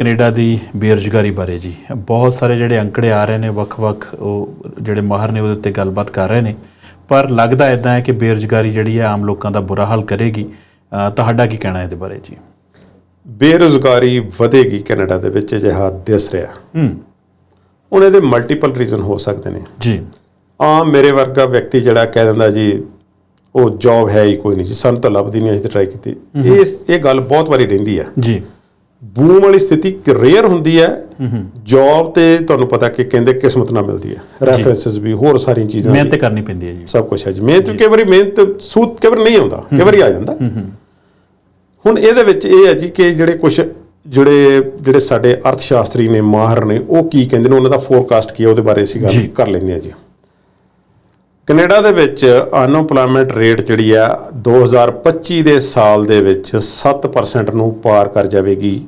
Canada ਦੀ ਬੇਰੁਜ਼ਗਾਰੀ ਬਾਰੇ ਜੀ। ਬਹੁਤ ਸਾਰੇ ਜਿਹੜੇ ਅੰਕੜੇ ਆ ਰਹੇ ਨੇ ਵੱਖ-ਵੱਖ ਉਹ ਜਿਹੜੇ ਮਾਹਰ ਨੇ ਉਹਦੇ ਉੱਤੇ ਗੱਲਬਾਤ ਕਰ ਰਹੇ ਨੇ। ਪਰ ਲੱਗਦਾ ਇਦਾਂ ਹੈ ਕਿ ਬੇਰੁਜ਼ਗਾਰੀ ਜਿਹੜੀ ਹੈ ਆਮ ਲੋਕਾਂ ਦਾ ਬੁਰਾ ਹਾਲ ਕਰੇਗੀ। ਤੁਹਾਡਾ ਕੀ ਕਹਿਣਾ ਇਹਦੇ ਬਾਰੇ ਜੀ? ਬੇਰੁਜ਼ਗਾਰੀ ਵਧੇਗੀ ਕੈਨੇਡਾ ਦੇ ਵਿੱਚ ਅਜਿਹਾ ਦਿਸ ਰਿਹਾ। ਹੂੰ। ਹੁਣ ਇਹਦੇ ਮਲਟੀਪਲ ਰੀਜ਼ਨ ਹੋ ਸਕਦੇ ਨੇ। ਜੀ। ਆਮ ਮੇਰੇ ਵਰਗਾ ਵਿਅਕਤੀ ਜਿਹੜਾ ਕਹਿ ਦਿੰਦਾ ਜੀ ਉਹ ਜੌਬ ਹੈ ਹੀ ਕੋਈ ਨਹੀਂ ਜੀ ਸਾਨੂੰ ਤਾਂ ਲੱਭਦੀ ਨਹੀਂ ਅਸੀਂ ਟਰਾਈ ਕੀਤੀ। ਇਹ ਇਹ ਗੱਲ ਬਹੁਤ ਵਾਰੀ ਰਹਿੰਦੀ ਹੈ ਜੀ। ਬੂਮ ਵਾਲੀ ਸਥਿਤੀ ਰੇਅਰ ਹੁੰਦੀ ਹੈ। ਜੌਬ ਤੇ ਤੁਹਾਨੂੰ ਪਤਾ ਕਿ ਕਹਿੰਦੇ ਕਿਸਮਤ ਨਾਲ ਮਿਲਦੀ ਹੈ। ਰੈਫਰੈਂਸਸ ਵੀ ਹੋਰ ਸਾਰੀਆਂ ਚੀਜ਼ਾਂ ਮਿਹਨਤ ਕਰਨੀ ਪੈਂਦੀ ਹੈ ਜੀ। ਸਭ ਕੁਝ ਹੈ ਜੀ। ਮਿਹਨਤ ਕਈ ਵਾਰੀ ਮਿਹਨਤ ਸੂਤ ਕਈ ਵਾਰੀ ਨਹੀਂ ਆਉਂਦਾ ਕਈ ਵਾਰੀ ਆ ਜਾਂਦਾ। ਹੁਣ ਇਹਦੇ ਵਿੱਚ ਇਹ ਹੈ ਜੀ ਕਿ ਜਿਹੜੇ ਕੁਝ ਜਿਹੜੇ ਜਿਹੜੇ ਸਾਡੇ ਅਰਥ ਸ਼ਾਸਤਰੀ ਨੇ ਮਾਹਰ ਨੇ ਉਹ ਕੀ ਕਹਿੰਦੇ ਨੇ ਉਹਨਾਂ ਦਾ ਫੋਰਕਾਸਟ ਕੀ ਹੈ ਉਹਦੇ ਬਾਰੇ ਅਸੀਂ। ਗੱਲ ਕਰ ਲੈਂਦੇ ਹਾਂ ਜੀ। ਕੈਨੇਡਾ ਦੇ ਵਿੱਚ ਅਨਐਮਪਲੋਇਮੈਂਟ ਰੇਟ ਜਿਹੜੀ ਆ 2025 ਦੇ ਸਾਲ ਦੇ ਵਿੱਚ 7% ਨੂੰ ਪਾਰ ਕਰ ਜਾਵੇਗੀ।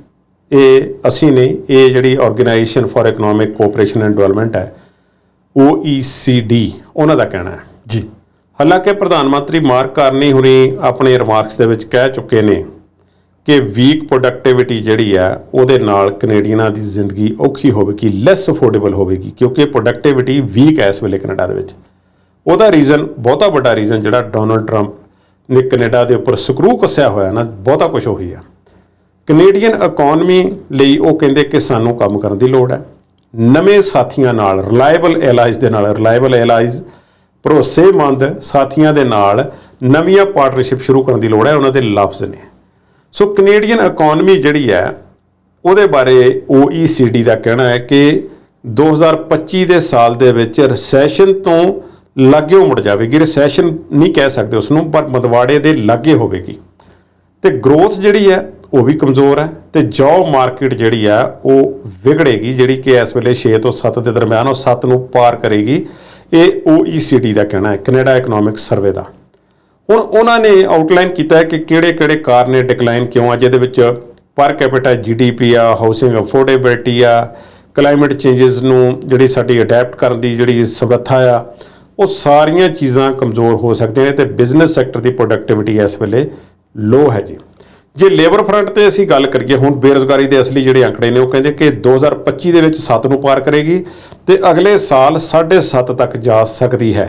ਇਹ ਅਸੀਂ ਨਹੀਂ ਇਹ ਜਿਹੜੀ organisation for economic cooperation and development ਹੈ OECD ਉਹਨਾਂ ਦਾ ਕਹਿਣਾ ਹੈ। ਜੀ। ਹਾਲਾਂਕਿ ਪ੍ਰਧਾਨ ਮੰਤਰੀ ਮਾਰਕ ਕਾਰਨੀ ਹੁਣੀ ਆਪਣੇ ਰਿਮਾਰਕਸ ਦੇ ਵਿੱਚ ਕਹਿ ਚੁੱਕੇ ਨੇ ਕਿ ਵੀਕ ਪ੍ਰੋਡਕਟਿਵਿਟੀ ਜਿਹੜੀ ਆ ਉਹਦੇ ਨਾਲ ਕੈਨੇਡੀਅਨਾਂ ਦੀ ਜ਼ਿੰਦਗੀ ਔਖੀ ਹੋਵੇਗੀ ਲੈਸ ਅਫੋਰਡੇਬਲ ਹੋਵੇਗੀ ਕਿਉਂਕਿ ਪ੍ਰੋਡਕਟਿਵਿਟੀ ਵੀਕ ਹੈ ਇਸ ਵੇਲੇ ਕੈਨੇਡਾ ਦੇ ਵਿੱਚ। ਉਹਦਾ ਰੀਜ਼ਨ ਬਹੁਤਾ ਵੱਡਾ ਰੀਜ਼ਨ ਜਿਹੜਾ ਡੋਨਲਡ ਟਰੰਪ ਨੇ ਕੈਨੇਡਾ ਦੇ ਉੱਪਰ ਸਕਰੂ ਕੱਸਿਆ ਹੋਇਆ ਨਾ ਬਹੁਤਾ ਕੁਝ ਉਹੀ ਆ। ਕੈਨੇਡੀਅਨ ਇਕਨੋਮੀ ਲਈ ਉਹ ਕਹਿੰਦੇ ਕਿ ਸਾਨੂੰ ਕੰਮ ਕਰਨ ਦੀ ਲੋੜ ਹੈ। ਨਵੇਂ ਸਾਥੀਆਂ ਨਾਲ ਰਿਲਾਇਬਲ ਐਲਾਈਜ਼ ਦੇ ਨਾਲ ਰਿਲਾਇਬਲ ਐਲਾਈਜ਼ ਭਰੋਸੇਮੰਦ ਸਾਥੀਆਂ ਦੇ ਨਾਲ ਨਵੀਆਂ ਪਾਰਟਨਰਸ਼ਿਪ ਸ਼ੁਰੂ ਕਰਨ ਦੀ ਲੋੜ ਹੈ, ਉਹਨਾਂ ਦੇ ਲਫ਼ਜ਼ ਨੇ। ਸੋ ਕੈਨੇਡੀਅਨ ਇਕਨੋਮੀ ਜਿਹੜੀ ਹੈ, ਉਹਦੇ ਬਾਰੇ OECD ਦਾ ਕਹਿਣਾ ਹੈ ਕਿ 2025 ਦੇ ਸਾਲ ਦੇ ਵਿੱਚ ਰੈਸੈਸ਼ਨ ਤੋਂ ਲਾਗਿਓ ਮੁੜ ਜਾਵੇਗੀ। ਰੈਸੈਸ਼ਨ ਨਹੀਂ ਕਹਿ ਸਕਦੇ ਉਸ ਨੂੰ ਪਰ ਮਦਵਾੜੇ ਦੇ ਲਾਗੇ ਹੋਵੇਗੀ। ਤੇ ਗਰੋਥ ਜਿਹੜੀ ਹੈ ਉਹ ਵੀ ਕਮਜ਼ੋਰ ਹੈ ਤੇ ਜੌਬ ਮਾਰਕੀਟ ਜਿਹੜੀ ਆ, ਉਹ ਵਿਗੜੇਗੀ, ਜਿਹੜੀ ਕਿ ਇਸ ਵੇਲੇ 6 ਤੋਂ 7 ਦੇ ਦਰਮਿਆਨ ਉਹ 7 ਨੂੰ ਪਾਰ ਕਰੇਗੀ। ਇਹ OECD ਦਾ ਕਹਿਣਾ ਹੈ ਕੈਨੇਡਾ ਇਕਨੋਮਿਕ ਸਰਵੇ ਦਾ। ਹੁਣ ਉਹਨਾਂ ਨੇ ਆਊਟਲਾਈਨ ਕੀਤਾ ਹੈ ਕਿ ਕਿਹੜੇ-ਕਿਹੜੇ ਕਾਰਨ ਨੇ ਡਿਕਲਾਈਨ ਕਿਉਂ ਆ, ਜਿਹਦੇ ਵਿੱਚ ਪਰ ਕੈਪੀਟਾ ਜੀਡੀਪੀ ਆ ਹਾਊਸਿੰਗ ਅਫੋਰਡੇਬਿਲਟੀ ਆ ਕਲਾਈਮੇਟ ਚੇਂਜਸ ਨੂੰ ਜਿਹੜੀ ਸਾਡੀ ਅਡੈਪਟ ਕਰਨ ਦੀ ਜਿਹੜੀ ਸਮਰੱਥਾ ਆ, ਉਹ ਸਾਰੀਆਂ ਚੀਜ਼ਾਂ ਕਮਜ਼ੋਰ ਹੋ ਸਕਦੀਆਂ ਨੇ ਤੇ ਬਿਜ਼ਨਸ ਸੈਕਟਰ ਦੀ ਪ੍ਰੋਡਕਟਿਵਿਟੀ ਇਸ ਵੇਲੇ ਲੋ ਹੈ ਜੀ। ਜੇ ਲੇਬਰ ਫਰੰਟ ਤੇ ਅਸੀਂ ਗੱਲ ਕਰੀਏ, ਹੁਣ ਬੇਰੁਜ਼ਗਾਰੀ ਦੇ ਅਸਲੀ ਜਿਹੜੇ ਅੰਕੜੇ ਨੇ, ਉਹ ਕਹਿੰਦੇ ਕਿ 2025 ਦੇ ਵਿੱਚ 7 ਨੂੰ ਪਾਰ ਕਰੇਗੀ ਤੇ ਅਗਲੇ ਸਾਲ 7.5 ਤੱਕ ਜਾ ਸਕਦੀ ਹੈ,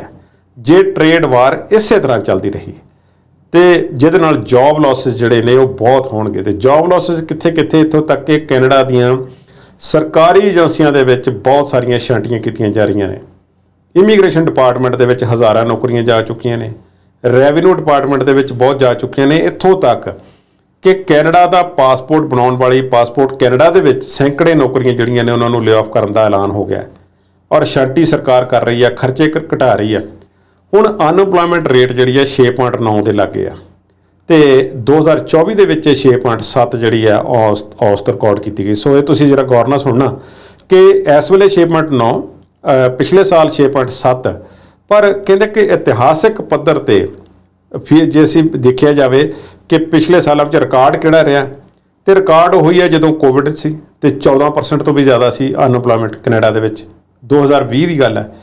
ਜੇ ਟ੍ਰੇਡ ਵਾਰ ਇਸੇ ਤਰ੍ਹਾਂ ਚੱਲਦੀ ਰਹੀ। ਤੇ ਜਿਹਦੇ ਨਾਲ ਜੌਬ ਲਾਸਸ ਜਿਹੜੇ ਨੇ, ਉਹ ਬਹੁਤ ਹੋਣਗੇ। ਤੇ ਜੌਬ ਲਾਸਸ ਕਿੱਥੇ ਕਿੱਥੇ ਇੱਥੋਂ ਤੱਕ ਕਿ ਕੈਨੇਡਾ ਦੀਆਂ ਸਰਕਾਰੀ ਏਜੰਸੀਆਂ ਦੇ ਵਿੱਚ ਬਹੁਤ ਸਾਰੀਆਂ ਛਾਂਟੀਆਂ ਕੀਤੀਆਂ ਜਾ ਰਹੀਆਂ ਨੇ। ਇਮੀਗ੍ਰੇਸ਼ਨ ਡਿਪਾਰਟਮੈਂਟ ਦੇ ਵਿੱਚ ਹਜ਼ਾਰਾਂ ਨੌਕਰੀਆਂ ਜਾ ਚੁੱਕੀਆਂ ਨੇ। ਰੈਵਨਿਊ ਡਿਪਾਰਟਮੈਂਟ ਦੇ ਵਿੱਚ ਬਹੁਤ ਜਾ ਚੁੱਕੀਆਂ ਨੇ। ਇੱਥੋਂ ਤੱਕ ਕਿ ਕੈਨੇਡਾ ਦਾ ਪਾਸਪੋਰਟ ਬਣਾਉਣ ਵਾਲੀ ਪਾਸਪੋਰਟ ਕੈਨੇਡਾ ਦੇ ਵਿੱਚ ਸੈਂਕੜੇ ਨੌਕਰੀਆਂ ਜਿਹੜੀਆਂ ਨੇ ਉਹਨਾਂ ਨੂੰ ਲੇ-ਆਫ ਕਰਨ ਦਾ ਐਲਾਨ ਹੋ ਗਿਆ ਔਰ ਸ਼ਾਂਟੀ ਸਰਕਾਰ ਕਰ ਰਹੀ ਹੈ ਖਰਚੇ ਘ- ਘਟਾ ਰਹੀ ਹੈ। ਹੁਣ ਅਨਐਮਪਲੋਇਮੈਂਟ ਰੇਟ ਜਿਹੜੀ ਹੈ 6.9 ਦੇ ਲਾਗੇ ਆ। ਤੇ 2024 ਦੇ ਵਿੱਚ ਇਹ 6.7 ਜਿਹੜੀ ਆ ਔਸਤ ਔਸਤ ਰਿਕਾਰਡ ਕੀਤੀ ਗਈ। ਸੋ ਇਹ ਤੁਸੀਂ ਜਰਾ ਗੌਰ ਨਾਲ ਸੁਣਨਾ ਕਿ ਇਸ ਵੇਲੇ 6.9 ਅ, ਪਿਛਲੇ ਸਾਲ 6.7 ਪਰ ਕਹਿੰਦੇ ਕਿ ਇਤਿਹਾਸਿਕ ਪੱਧਰ ਤੇ ਫਿਰ ਜੇ ਅਸੀਂ ਦੇਖਿਆ ਜਾਵੇ ਕਿ ਪਿਛਲੇ ਸਾਲਾਂ ਵਿੱਚ ਰਿਕਾਰਡ ਕਿਹੜਾ ਰਿਹਾ? ਤੇ ਰਿਕਾਰਡ ਉਹੀ ਹੈ ਜਦੋਂ ਕੋਵਿਡ ਸੀ ਤੇ 14% ਤੋਂ ਵੀ ਜ਼ਿਆਦਾ ਸੀ ਅਨਐਮਪਲੋਇਮੈਂਟ ਕੈਨੇਡਾ ਦੇ ਵਿੱਚ। 2020 ਦੀ ਗੱਲ ਹੈ।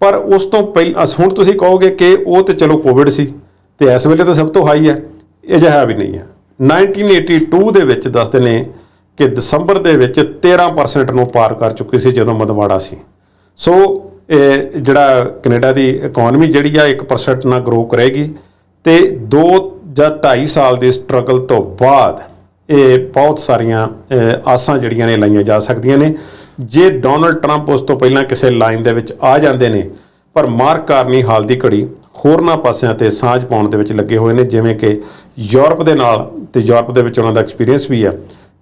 ਪਰ ਉਸ ਤੋਂ ਪਹਿਲਾਂ ਹੁਣ ਤੁਸੀਂ ਕਹੋਗੇ ਕਿ ਉਹ ਤੇ ਚਲੋ ਕੋਵਿਡ ਸੀ ਤੇ ਇਸ ਵੇਲੇ ਤਾਂ ਸਭ ਤੋਂ ਹਾਈ ਹੈ ਇਹ ਜਿਹਾ ਵੀ ਨਹੀਂ ਹੈ। 1982 ਦੇ ਵਿੱਚ ਦੱਸਦੇ ਨੇ ਕਿ ਦਸੰਬਰ ਦੇ ਵਿੱਚ 13% ਨੂੰ ਪਾਰ ਕਰ ਚੁੱਕੀ ਸੀ ਜਦੋਂ ਮਦਵਾੜਾ ਸੀ। ਸੋ ਇਹ ਜਿਹੜਾ ਕੈਨੇਡਾ ਦੀ ਇਕਨੋਮੀ ਜਿਹੜੀ ਆ 1% ਨਾਲ ਗਰੋ ਕਰੇਗੀ ਤੇ 2 ਜਾਂ 2.5 ਸਾਲ ਦੇ ਸਟਰਗਲ ਤੋਂ ਬਾਅਦ ਇਹ ਬਹੁਤ ਸਾਰੀਆਂ ਆਸਾਂ ਜਿਹੜੀਆਂ ਨੇ ਲਾਈਆਂ ਜਾ ਸਕਦੀਆਂ ਨੇ। ਜੇ ਡੋਨਲਡ ਟਰੰਪ ਉਸ ਤੋਂ ਪਹਿਲਾਂ ਕਿਸੇ ਲਾਈਨ ਦੇ ਵਿੱਚ ਆ ਜਾਂਦੇ ਨੇ, ਪਰ ਮਾਰਕ ਕਾਰਨੀ ਹਾਲ ਦੀ ਘੜੀ ਹੋਰਨਾਂ ਪਾਸਿਆਂ ਤੇ ਸਾਂਝ ਪਾਉਣ ਦੇ ਵਿੱਚ ਲੱਗੇ ਹੋਏ ਨੇ, ਜਿਵੇਂ ਕਿ ਯੂਰਪ ਦੇ ਨਾਲ ਤੇ ਯੂਰਪ ਦੇ ਵਿੱਚ ਉਹਨਾਂ ਦਾ ਐਕਸਪੀਰੀਅੰਸ ਵੀ ਹੈ।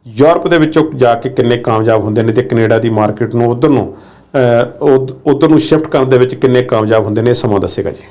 ਯੂਰਪ ਦੇ ਵਿੱਚੋਂ ਜਾ ਕੇ ਕਿੰਨੇ ਕਾਮਯਾਬ ਹੁੰਦੇ ਨੇ ਤੇ ਕੈਨੇਡਾ ਦੀ ਮਾਰਕੀਟ ਨੂੰ ਉਧਰ ਨੂੰ ਉਧਰ ਨੂੰ ਸ਼ਿਫਟ ਕਰਨ ਦੇ ਵਿੱਚ ਕਿੰਨੇ ਕਾਮਯਾਬ ਹੁੰਦੇ ਨੇ, ਇਹ ਸਮਾਂ ਦੱਸੇਗਾ ਜੀ।